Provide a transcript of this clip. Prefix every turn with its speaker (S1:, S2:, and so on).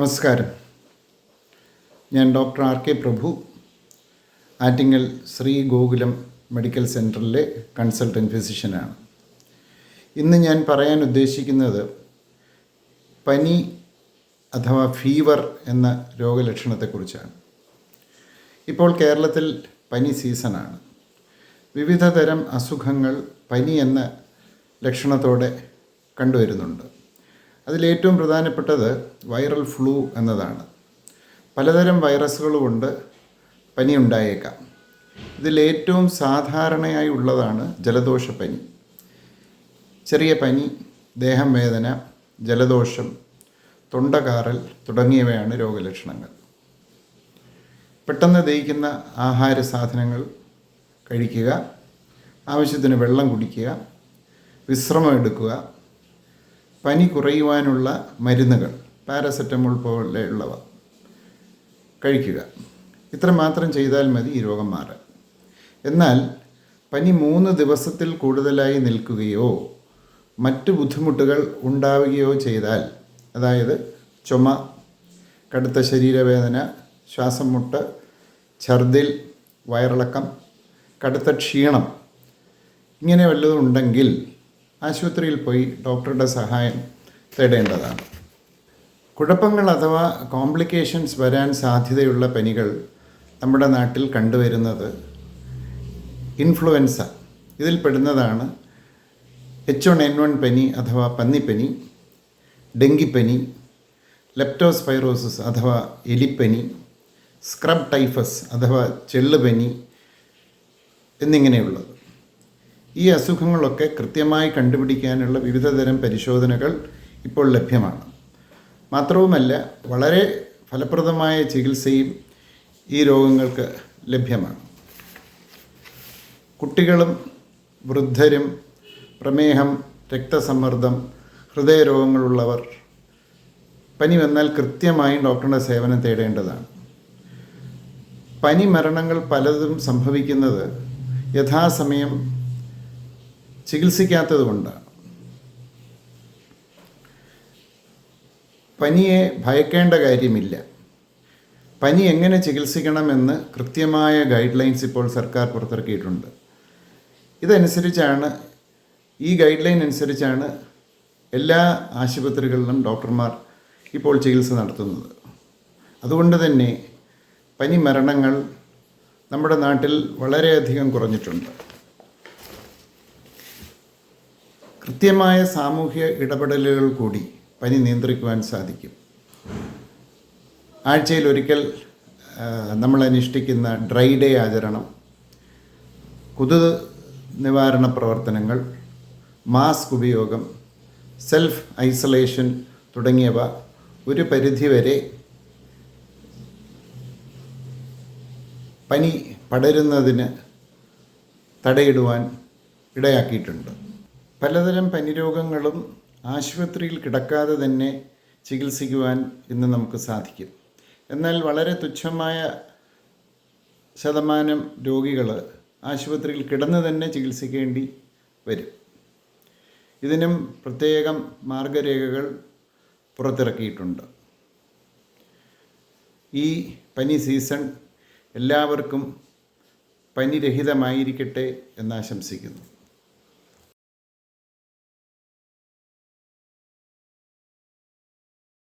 S1: നമസ്കാരം. ഞാൻ doctor R K Prabhu Attingal Shri Gokulam medical സെന്ററിലെ കൺസൾട്ടന്റ് ഫിസിഷ്യനാണ് ഇന്ന് ഞാൻ പറയാൻ ഉദ്ദേശിക്കുന്നത് പനി അഥവാ ഫീവർ എന്ന രോഗലക്ഷണത്തെക്കുറിച്ചാണ്. ഇപ്പോൾ കേരളത്തിൽ പനി സീസണാണ് വിവിധ തരം അസുഖങ്ങൾ പനി എന്ന ലക്ഷണത്തോടെ കണ്ടുവരുന്നുണ്ട്. അതിലേറ്റവും പ്രധാനപ്പെട്ടത് വൈറൽ ഫ്ലൂ എന്നതാണ്. പലതരം വൈറസുകൾ കൊണ്ട് പനി ഉണ്ടായേക്കാം ഇതിലേറ്റവും സാധാരണയായി ഉള്ളതാണ് ജലദോഷപ്പനി. ചെറിയ പനി ദേഹം വേദന ജലദോഷം തൊണ്ടകാറൽ തുടങ്ങിയവയാണ് രോഗലക്ഷണങ്ങൾ. പെട്ടെന്ന് ദഹിക്കുന്ന ആഹാര സാധനങ്ങൾ കഴിക്കുക ആവശ്യത്തിന് വെള്ളം കുടിക്കുക വിശ്രമം എടുക്കുക പനി കുറയുവാനുള്ള മരുന്നുകൾ പാരസെറ്റമോൾ പോലെയുള്ളവ കഴിക്കുക. ഇത്ര മാത്രം ചെയ്താൽ മതി ഈ രോഗം മാറാൻ. എന്നാൽ പനി മൂന്ന് ദിവസത്തിൽ കൂടുതലായി നിൽക്കുകയോ മറ്റ് ബുദ്ധിമുട്ടുകൾ ഉണ്ടാവുകയോ ചെയ്താൽ അതായത് ചുമ കടുത്ത ശരീരവേദന ശ്വാസം മുട്ട് ഛർദിൽ വയറിളക്കം കടുത്ത ക്ഷീണം ഇങ്ങനെ വല്ലതും ഉണ്ടെങ്കിൽ ആശുപത്രിയിൽ പോയി ഡോക്ടറുടെ സഹായം തേടേണ്ടതാണ്. കുഴപ്പങ്ങൾ അഥവാ കോംപ്ലിക്കേഷൻസ് വരാൻ സാധ്യതയുള്ള പനികൾ നമ്മുടെ നാട്ടിൽ കണ്ടുവരുന്നത് ഇൻഫ്ലുവൻസ. ഇതിൽ പെടുന്നതാണ് എച്ച് വൺ എൻ വൺ പനി അഥവാ പന്നിപ്പനി ഡെങ്കിപ്പനി ലെപ്റ്റോസ്പൈറോസിസ് അഥവാ എലിപ്പനി സ്ക്രബ് ടൈഫസ് അഥവാ ചെള്ളുപനി എന്നിങ്ങനെയുള്ളത്. ഈ അസുഖങ്ങളൊക്കെ കൃത്യമായി കണ്ടുപിടിക്കാനുള്ള വിവിധതരം പരിശോധനകൾ ഇപ്പോൾ ലഭ്യമാണ്. മാത്രവുമല്ല വളരെ ഫലപ്രദമായ ചികിത്സയും ഈ രോഗങ്ങൾക്ക് ലഭ്യമാണ്. കുട്ടികളും വൃദ്ധരും പ്രമേഹം രക്തസമ്മർദ്ദം ഹൃദയരോഗങ്ങളുള്ളവർ പനി വന്നാൽ കൃത്യമായും ഡോക്ടറുടെ സേവനം തേടേണ്ടതാണ്. പനി മരണങ്ങൾ പലതും സംഭവിക്കുന്നത് യഥാസമയം ചികിത്സിക്കാത്തത് കൊണ്ടാണ് പനിയെ ഭയക്കേണ്ട കാര്യമില്ല. പനി എങ്ങനെ ചികിത്സിക്കണമെന്ന് കൃത്യമായ ഗൈഡ് ലൈൻസ് ഇപ്പോൾ സർക്കാർ പുറത്തിറക്കിയിട്ടുണ്ട്. ഇതനുസരിച്ചാണ് ഈ ഗൈഡ് ലൈൻ അനുസരിച്ചാണ് എല്ലാ ആശുപത്രികളിലും ഡോക്ടർമാർ ഇപ്പോൾ ചികിത്സ നടത്തുന്നത്. അതുകൊണ്ട് തന്നെ പനി മരണങ്ങൾ നമ്മുടെ നാട്ടിൽ വളരെയധികം കുറഞ്ഞിട്ടുണ്ട്. കൃത്യമായ സാമൂഹ്യ ഇടപെടലുകൾ കൂടി പനി നിയന്ത്രിക്കുവാൻ സാധിക്കും. ആഴ്ചയിൽ ഒരിക്കൽ നമ്മൾ അനുഷ്ഠിക്കുന്ന ഡ്രൈ ഡേ ആചരണം കൊതുക് നിവാരണ പ്രവർത്തനങ്ങൾ മാസ്ക് ഉപയോഗം സെൽഫ് ഐസൊലേഷൻ തുടങ്ങിയവ ഒരു പരിധിവരെ പനി പടരുന്നതിന് തടയിടുവാൻ ഇടയാക്കിയിട്ടുണ്ട്. പലതരം പനിരോഗങ്ങളും ആശുപത്രിയിൽ കിടക്കാതെ തന്നെ ചികിത്സിക്കുവാൻ ഇന്ന് നമുക്ക് സാധിക്കും. എന്നാൽ വളരെ തുച്ഛമായ ശതമാനം രോഗികൾ ആശുപത്രിയിൽ കിടന്ന് തന്നെ ചികിത്സിക്കേണ്ടി വരും. ഇതിനും പ്രത്യേകം മാർഗരേഖകൾ പുറത്തിറക്കിയിട്ടുണ്ട്. ഈ പനി സീസൺ എല്ലാവർക്കും പനിരഹിതമായിരിക്കട്ടെ എന്നാശംസിക്കുന്നു